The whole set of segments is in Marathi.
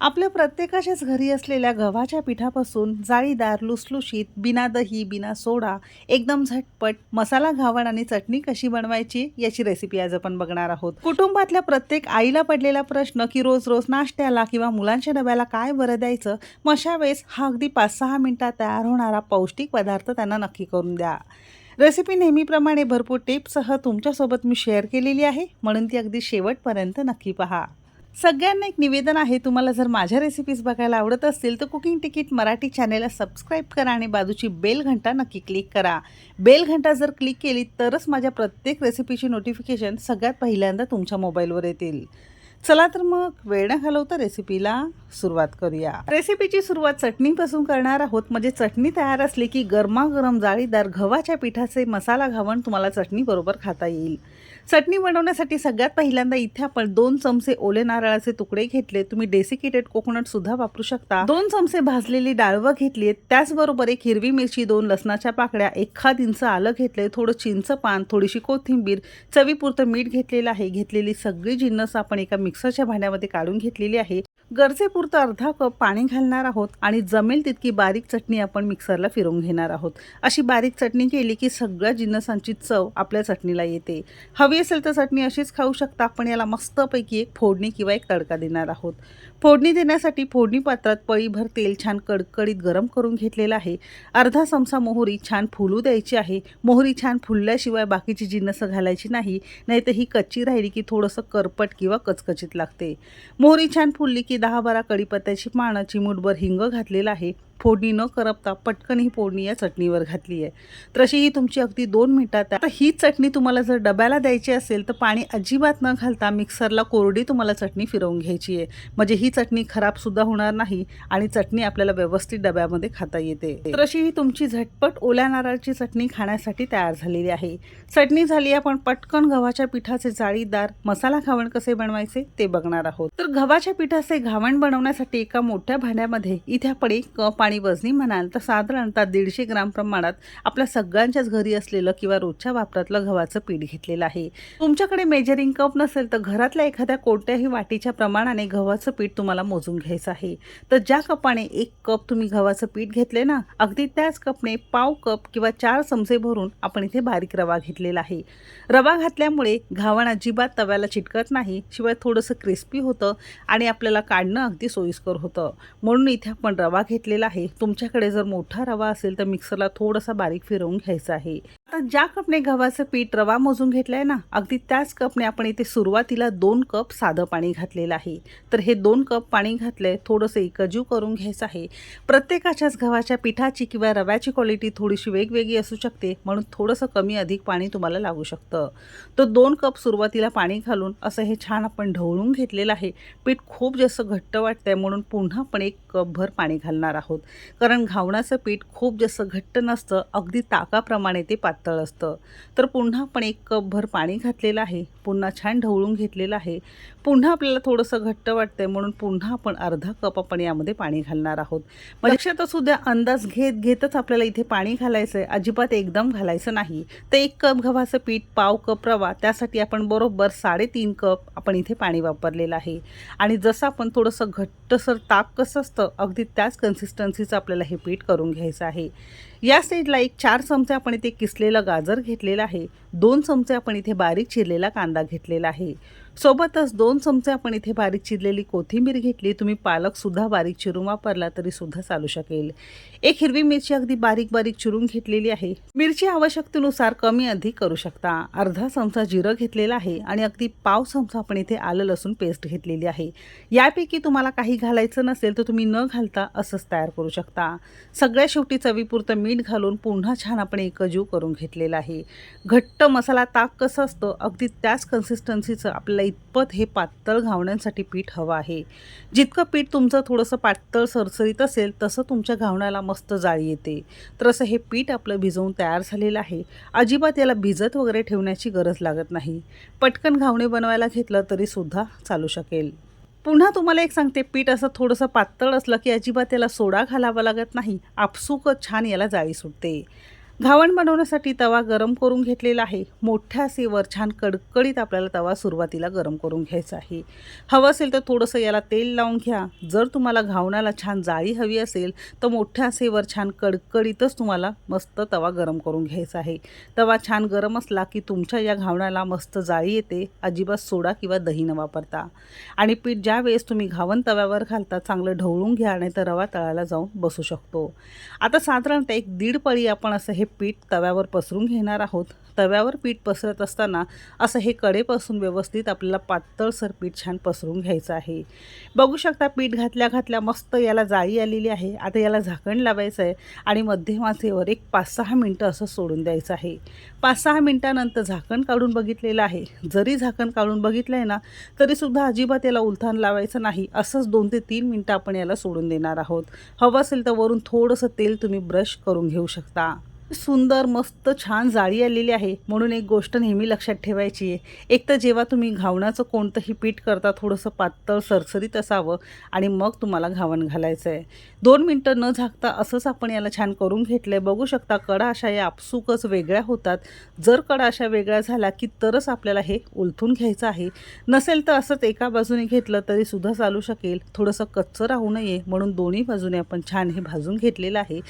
आपल्या प्रत्येकाच्याच घरी असलेल्या गव्हाच्या पिठापासून जाळीदार लुसलुशीत बिना दही बिना सोडा एकदम झटपट मसाला घावण आणि चटणी कशी बनवायची याची रेसिपी आज आपण बघणार आहोत. कुटुंबातल्या प्रत्येक आईला पडलेला प्रश्न की रोज रोज नाश्त्याला किंवा मुलांच्या डब्याला काय बरं द्यायचं मग अशा वेळेस हा अगदी पाच सहा मिनिटात तयार होणारा पौष्टिक पदार्थ त्यांना नक्की करून द्या. रेसिपी नेहमीप्रमाणे भरपूर टिप्ससह तुमच्यासोबत मी शेअर केलेली आहे. म्हणून ती अगदी शेवटपर्यंत नक्की पहा. सगळ्यांना एक निवेदन आहे तुम्हाला जर माझ्या रेसिपीज बघायला आवडत असतील तर कुकिंग तिकीट मराठी चॅनेलला सबस्क्राईब करा आणि बाजूची बेल घंटा नक्की क्लिक करा. बेल घंटा जर क्लिक केली तरच माझ्या प्रत्येक रेसिपीची नोटिफिकेशन सगळ्यात पहिल्यांदा तुमच्या मोबाईलवर येतील. चला तर मग वेळ न घालवता रेसिपीला सुरुवात करूया. रेसिपीची सुरुवात चटणीपासून करणार आहोत. म्हणजे चटणी तयार असली की गरमागरम जाळीदार गव्हाच्या पिठाचे मसाला घावण तुम्हाला चटणी बरोबर खाता येईल. चटणी बनवण्यासाठी सगळ्यात पहिल्यांदा इथे आपण दोन चमचे ओले नारळाचे तुकडे घेतले. तुम्ही डेसिकेटेड कोकोनट सुद्धा वापरू शकता. दोन चमचे भाजलेली डाळवं घेतली त्याचबरोबर एक हिरवी मिरची दोन लसणाच्या पाकड्या एखाद इंच आलं घेतले थोडं चिंच पान थोडीशी कोथिंबीर चवीपुरतं मीठ घेतलेलं आहे. घेतलेली सगळी जिन्नस आपण एका मिक्सरच्या भांड्यामध्ये काढून घेतलेली आहे. गरजेपुरतं अर्धा कप पाणी घालणार आहोत आणि जमेल तितकी बारीक चटणी आपण मिक्सरला फिरून घेणार आहोत. अशी बारीक चटणी केली की सगळ्या जिन्नसांची चव आपल्या चटणीला येते. हवी असेल तर चटणी अशीच खाऊ शकता पण याला मस्तपैकी एक फोडणी किंवा एक तडका देणार आहोत. फोडणी देण्यासाठी फोडणी पात्रात पळीभर तेल छान कडकडीत गरम करून घेतलेलं आहे. अर्धा चमचा मोहरी छान फुलू द्यायची आहे. मोहरी छान फुलल्याशिवाय बाकीची जिन्नसं घालायची नाही नाहीतर ही कच्ची राहिली की थोडंसं करपट किंवा कचकचीत लागते. मोहरी छान फुलली की दहा बारा कडीपत्त्याची पानं चिमूटभर हिंग घातलेलं आहे. फोडणी न करपता पटकन ही फोडणी या चटणीवर घातली आहे. तर अशी ही तुमची अगदी दोन मिनिटात आता ही चटणी तुम्हाला जर डब्याला द्यायची असेल तर पाणी अजिबात न घालता मिक्सरला कोरडी तुम्हाला चटणी फिरवून घ्यायची आहे. म्हणजे ही चटणी खराबसुद्धा होणार नाही आणि चटणी आपल्याला व्यवस्थित डब्यामध्ये खाता येते. तर अशी ही तुमची झटपट ओल्या नारळाची चटणी खाण्यासाठी तयार झालेली आहे. चटणी झाली आपण पटकन गव्हाच्या पिठाचे जाळीदार मसाला घावण कसे बनवायचे ते बघणार आहोत. तर गव्हाच्या पिठाचे घावण बनवण्यासाठी एका मोठ्या भांड्यामध्ये इथे आपण एक कप पाणी वजनी म्हणाल तर साधारणतः दीडशे ग्राम प्रमाणात आपल्या सगळ्यांच्याच घरी असलेलं किंवा रोजच्या वापरातलं गव्हाचं पीठ घेतलेलं आहे. तुमच्याकडे मेजरिंग कप नसेल तर घरातल्या एखाद्या कोणत्याही वाटीच्या प्रमाणाने गव्हाचं पीठ तुम्हाला मोजून घ्यायचं आहे. तर ज्या कपाने एक कप तुम्ही गव्हाचं पीठ घेतले ना अगदी त्याच कपने पाव कप किंवा चार चमचे भरून आपण इथे बारीक रवा घेतलेला आहे. रवा घातल्यामुळे घावण अजिबात तव्याला चिटकत नाही शिवाय थोडंसं क्रिस्पी होतं आणि आपल्याला काढणं अगदी सोयीस्कर होतं. म्हणून इथे आपण रवा घेतलेला आहे. तुमच्याकडे जर मोठा रवा असेल तर मिक्सरला थोडासा बारीक फिरवून घ्यायचा आहे. आता ज्या कपने गव्हाचं पीठ रवा मोजून घेतलंय ना अगदी त्याच कपने आपण इथे सुरुवातीला दोन कप साधं पाणी घातलेलं आहे. तर हे दोन कप पाणी घातलंय थोडंसं एकजीव करून घ्यायचं आहे. प्रत्येकाच्याच गव्हाच्या पिठाची किंवा रव्याची क्वालिटी थोडीशी वेगवेगळी असू शकते म्हणून थोडंसं कमी अधिक पाणी तुम्हाला लागू शकतं. तर दोन कप सुरुवातीला पाणी घालून असं हे छान आपण ढवळून घेतलेलं आहे. पीठ खूप जास्त घट्ट वाटतंय म्हणून पुन्हा आपण एक कपभर पाणी घालणार आहोत. कारण घावणाचं पीठ खूप जास्त घट्ट नसतं अगदी ताकाप्रमाणे ते पातळ असतं. तर पुन्हा आपण एक कपभर पाणी घातलेलं आहे. पुन्हा छान ढवळून घेतलेलं आहे. पुन्हा आपल्याला थोडंसं घट्ट वाटतंय म्हणून पुन्हा आपण अर्धा कप आपण यामध्ये पाणी घालणार आहोत. लक्षात असू द्या अंदाज घेत घेतच आपल्याला इथे पाणी घालायचं आहे अजिबात एकदम घालायचं नाही. तर एक कप गव्हाचं पीठ पाव कप रवा त्यासाठी आपण बरोबर साडेतीन कप आपण इथे पाणी वापरलेलं आहे. आणि जसं आपण थोडंसं घट्टसर ताक कसं असतं अगदी त्याच कन्सिस्टन्सीचं आपल्याला हे पीठ करून घ्यायचं आहे. या स्टेजला एक चार चमचे आपण इथे किसलेलं गाजर घेतलेलं आहे. दोन चमचे आपण इथे बारीक चिरलेला कांदा घेतलेला आहे. सोबतच दोन चमचे आपण इथे बारीक चिरलेली कोथिंबीर घेतली. तुम्ही पालकसुद्धा बारीक चिरून वापरला तरी सुद्धा चालू शकेल. एक हिरवी मिरची अगदी बारीक बारीक चिरून घेतलेली आहे. मिरची आवश्यकतेनुसार कमी अधिक करू शकता. अर्धा चमचा जिरं घेतलेला आहे आणि अगदी पाव चमचा आपण इथे आलं लसूण पेस्ट घेतलेली आहे. यापैकी तुम्हाला काही घालायचं नसेल तर तुम्ही न घालता असंच तयार करू शकता. सगळ्या शेवटी चवीपुरतं मीठ घालून पुन्हा छान आपण एकजीव करून घेतलेला आहे. घट्ट मसाला ताक कसं असतं अगदी त्याच कन्सिस्टन्सीचं आपल्याला इतपत हे पातळ घावण्यांसाठी पीठ हवं आहे. जितकं पीठ तुमचं थोडंसं पातळ सरसरीत असेल तसं तुमच्या घावण्याला मस्त जाळी येते. तर असं हे पीठ आपलं भिजवून तयार झालेलं आहे. अजिबात याला भिजत वगैरे ठेवण्याची गरज लागत नाही. पटकन घावणे बनवायला घेतलं तरीसुद्धा चालू शकेल. पुन्हा तुम्हाला एक सांगते पीठ असं थोडंसं पातळ असलं की अजिबात त्याला सोडा घालावा लागत नाही. आपसूकच छान याला जाळी सुटते. घावण बनवण्यासाठी तवा गरम करून घेतलेला आहे. मोठ्या सेवर छान कडकडीत आपल्याला तवा सुरुवातीला गरम करून घ्यायचा आहे. हवं असेल तर थोडंसं याला तेल लावून घ्या. जर तुम्हाला घावणाला छान जाळी हवी असेल तर मोठ्या सेवर छान कडकडीतच तुम्हाला मस्त तवा गरम करून घ्यायचा आहे. तवा छान गरम असला की तुमच्या या घावणाला मस्त जाळी येते. अजिबात सोडा किंवा दही न वापरता. आणि पीठ ज्या वेळेस तुम्ही घावण तव्यावर घालता चांगलं ढवळून घ्या नाही तर रवा तळाला जाऊन बसू शकतो. आता साधारणतः एक दीड पळी आपण असं हे पीठ तव्यावर पसरून घेणार आहोत. तव्यावर पीठ पसरत असताना असं हे कडेपासून व्यवस्थित आपल्याला पातळसर पीठ छान पसरून घ्यायचं आहे. बघू शकता पीठ घातल्या घातल्या मस्त याला जाळी आलेली आहे. आता याला झाकण लावायचं आहे आणि मध्यमाचेवर एक पाच सहा मिनटं असं सोडून द्यायचं आहे. पाच सहा मिनटानंतर झाकण काढून बघितलेलं आहे. जरी झाकण काढून बघितलं आहे ना तरीसुद्धा अजिबात याला उलथान लावायचं नाही. असंच दोन ते तीन मिनटं आपण याला सोडून देणार आहोत. हवं असेल तर वरून थोडंसं तेल तुम्ही ब्रश करून घेऊ शकता. सुंदर मस्त छान जाळी आलेली आहे. म्हणून एक गोष्ट नेहमी लक्षात ठेवायची आहे. एक तर जेव्हा तुम्ही घावणाचं कोणतंही पीठ करता थोडंसं पातळ सरसरीत असावं आणि मग तुम्हाला घावण घालायचं आहे. दोन मिनटं न झाकता असंच आपण याला छान करून घेतलं आहे बघू शकता कडा अशा या आपसूकच वेगळ्या होतात. जर कडा अशा वेगळ्या झाला की तरच आपल्याला हे उलथून घ्यायचं आहे. नसेल तर असंच एका बाजूने घेतलं तरी सुद्धा चालू शकेल. थोडंसं कच्चं राहू नये. म्हणून दोन्ही बाजूने आपण छान हे भाजून घेतलेलं आहे.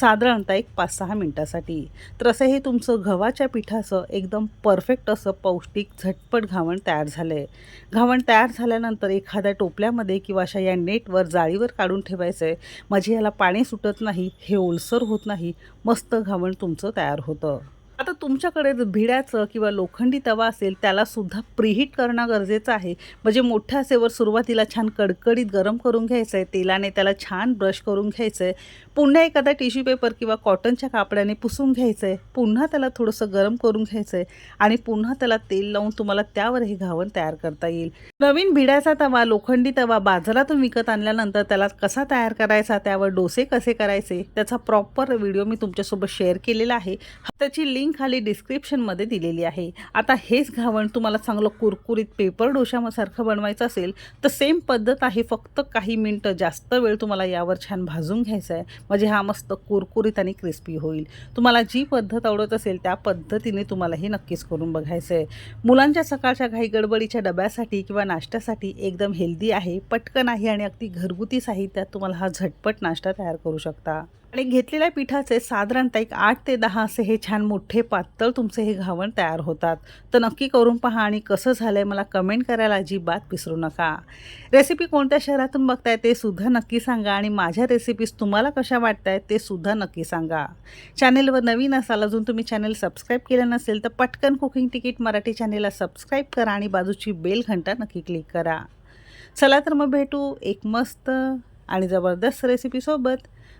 साधारणतः एक पाच सहा मिनटं मिनटासाठी तर असं हे तुमचं गव्हाच्या पिठाचं एकदम परफेक्ट असं पौष्टिक झटपट घावण तयार झालं आहे घावण तयार झाल्यानंतर एखाद्या टोपल्यामध्ये किंवा अशा या नेटवर जाळीवर काढून ठेवायचं आहे म्हणजे याला पाणी सुटत नाही हे ओलसर होत नाही मस्त घावण तुमचं तयार होतं. आता तुमच्याकडे भिड्याचं किंवा लोखंडी तवा असेल त्यालासुद्धा प्रिहीट करणं गरजेचं आहे. म्हणजे मोठ्या असेवर सुरुवातीला छान कडकडीत गरम करून घ्यायचं आहे तेलाने त्याला छान ब्रश करून घ्यायचं आहे पुन्हा एखादा टिश्यू पेपर किंवा कॉटनच्या कापड्याने पुसून घ्यायचं आहे पुन्हा त्याला थोडंसं गरम करून घ्यायचं आहे आणि पुन्हा त्याला तेल लावून तुम्हाला त्यावर हे घावण तयार करता येईल. नवीन भिड्याचा तवा लोखंडी तवा बाजारातून विकत आणल्यानंतर त्याला कसा तयार करायचा त्यावर डोसे कसे करायचे त्याचा प्रॉपर व्हिडिओ मी तुमच्यासोबत शेअर केलेला आहे. त्याची लिंक खाली डिस्क्रिप्शनमध्ये दिलेली आहे. आता हेच घावण तुम्हाला चांगलं कुरकुरीत पेपर डोशासारखं बनवायचं असेल तर सेम पद्धत आहे. फक्त काही मिनटं जास्त वेळ तुम्हाला यावर छान भाजून घ्यायचं आहे म्हणजे हा मस्त कुरकुरीत आणि क्रिस्पी होईल. तुम्हाला जी पद्धत आवडत असेल त्या पद्धतीने तुम्हाला हे नक्कीच करून बघायचं आहे. मुलांच्या सकाळच्या घाई गडबडीच्या डब्यासाठी किंवा नाश्त्यासाठी एकदम हेल्दी आहे पटकन आहे आणि अगदी घरगुती साहित्यात तुम्हाला हा झटपट नाश्ता तयार करू शकता. आणि घेतलेल्या पिठाचे साधारणतः एक आठ ते दहा असे हे छान मोठे पातळ तुमचे हे घावण तयार होतात. तर नक्की करून पहा आणि कसं झालं आहे मला कमेंट करायला अजिबात विसरू नका. रेसिपी कोणत्या शहरातून बघताय ते सुद्धा नक्की सांगा आणि माझ्या रेसिपीज तुम्हाला कशा वाटत आहेत ते सुद्धा नक्की सांगा. चॅनेलवर नवीन असाल अजून तुम्ही चॅनेल सबस्क्राईब केलं नसेल तर पटकन कुकिंग तिकीट मराठी चॅनेलला सबस्क्राईब करा आणि बाजूची बेल घंटा नक्की क्लिक करा. चला तर मग भेटू एक मस्त आणि जबरदस्त रेसिपीसोबत